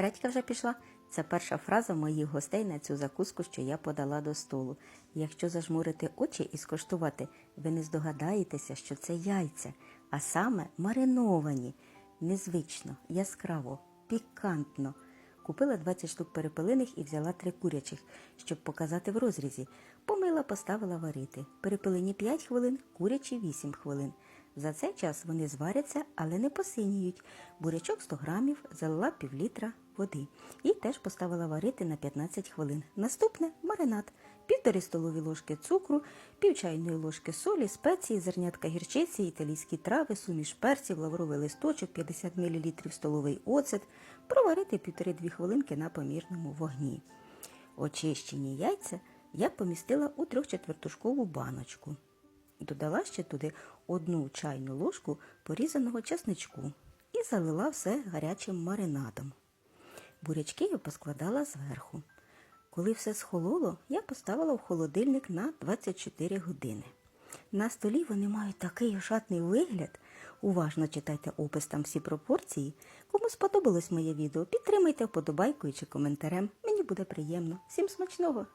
Редька вже пішла. Це перша фраза моїх гостей на цю закуску, що я подала до столу. Якщо зажмурити очі і скоштувати, ви не здогадаєтеся, що це яйця, а саме мариновані, незвично, яскраво, пікантно. Купила 20 штук перепелиних і взяла три курячих, щоб показати в розрізі. Помила, поставила варити. Перепелині 5 хвилин, курячі 8 хвилин. За цей час вони зваряться, але не посиніють. Бурячок 100 грамів, залила півлітра води. І теж поставила варити на 15 хвилин. Наступне маринад. Півтори столові ложки цукру, пів чайної ложки солі, спеції, зернятка гірчиці, італійські трави, суміш перців, лавровий листочок, 50 мл столовий оцет. Проварити півтори-дві хвилинки на помірному вогні. Очищені яйця я помістила у трьохчетвертушкову баночку. Додала ще туди одну чайну ложку порізаного чесничку і залила все гарячим маринадом. Бурячки я поскладала зверху. Коли все схололо, я поставила в холодильник на 24 години. На столі вони мають такий ошатний вигляд. Уважно читайте опис там всі пропорції. Кому сподобалось моє відео, підтримайте вподобайкою чи коментарем. Мені буде приємно. Всім смачного!